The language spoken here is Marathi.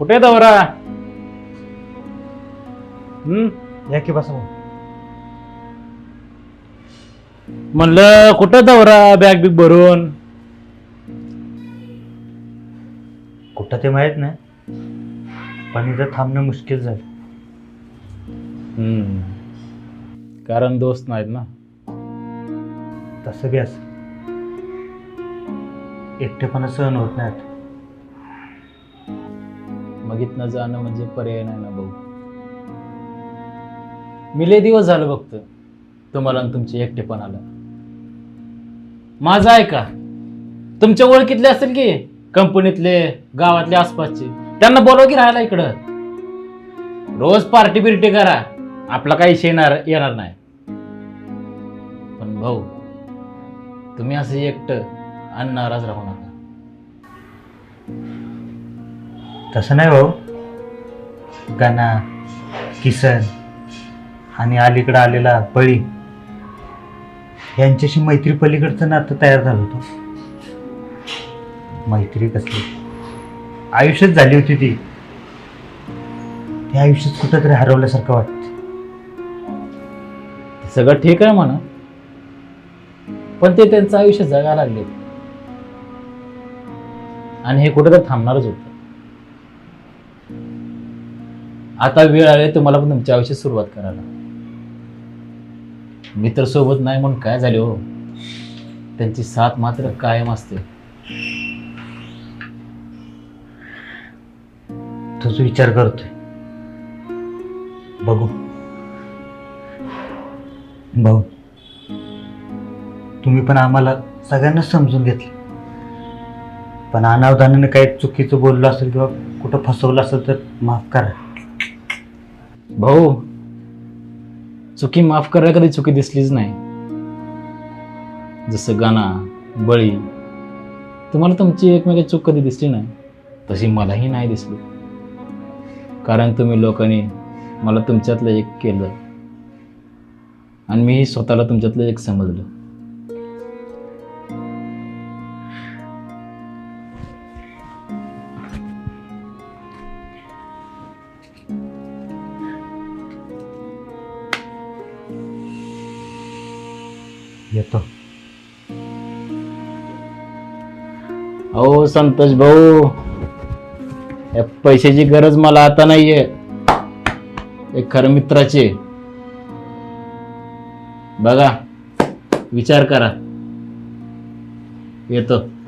कुठे दौरा? हम्म? या की बसा. म्हणलं कुठं दौरा? बॅग बिग भरून. कुठं ते माहीत नाही. पण इथं थांबणं मुश्किल झालं. हम्म. कारण दोस्त नाहीत ना. तसं बी असं. एकटेपणा सहन होत नाही आता. मग इथनं जाणं म्हणजे पर्याय नाही ना भाऊ. मी दिवस झालं बघतो तुम्हाला आणि तुमचे एकटेपण आलं माझं आहे का तुमच्या ओळखीतले असतील की कंपनीतले गावातले आसपासचे त्यांना बोलव की राहायला इकडं? रोज पार्टी बिर्टी करा आपला काही येणार येणार नाही. पण भाऊ तुम्ही असं एकटं आणि नाराज राहू नका. तसं नाही भाऊ. गणा किसन आणि अलीकडं आलेला बळी यांच्याशी मैत्री पलीकडचं नातं तयार झालं होतं. मैत्री कसली? आयुष्यच झाली होती ती. ते आयुष्यात कुठंतरी हरवल्यासारखं वाटतं. सगळं ठीक आहे म्हणा. पण ते त्यांचं आयुष्य जगायला लागले आणि हे कुठं तर थांबणारच होतं. आता वेळ आली तुम्हाला पण तुमच्या आयुष्यात सुरुवात करायला. मित्र सोबत नाही म्हणून काय झाले हो? त्यांची साथ मात्र कायम असते. तोच विचार करतोय. बघू. भाऊ तुम्ही पण आम्हाला सगळ्यांना समजून घेतलं. पण अनावधानाने काही चुकीचं बोललं असेल किंवा कुठं फसवलं असेल तर माफ करा. भाऊ चुकी माफ करायला कधी चुकी दिसलीच नाही. जसं गाणा बळी तुम्हाला तुमची एकमेकाची चूक कधी दिसली नाही तशी मलाही नाही दिसली. कारण तुम्ही लोकांनी मला तुमच्यातलं एक केलं आणि मीही स्वतःला तुमच्यातलं एक समजलं. येतो अहो संतोष भाऊ या पैशाची गरज मला आता नाहीये. एक खरं मित्राची. बघा विचार करा. येतो.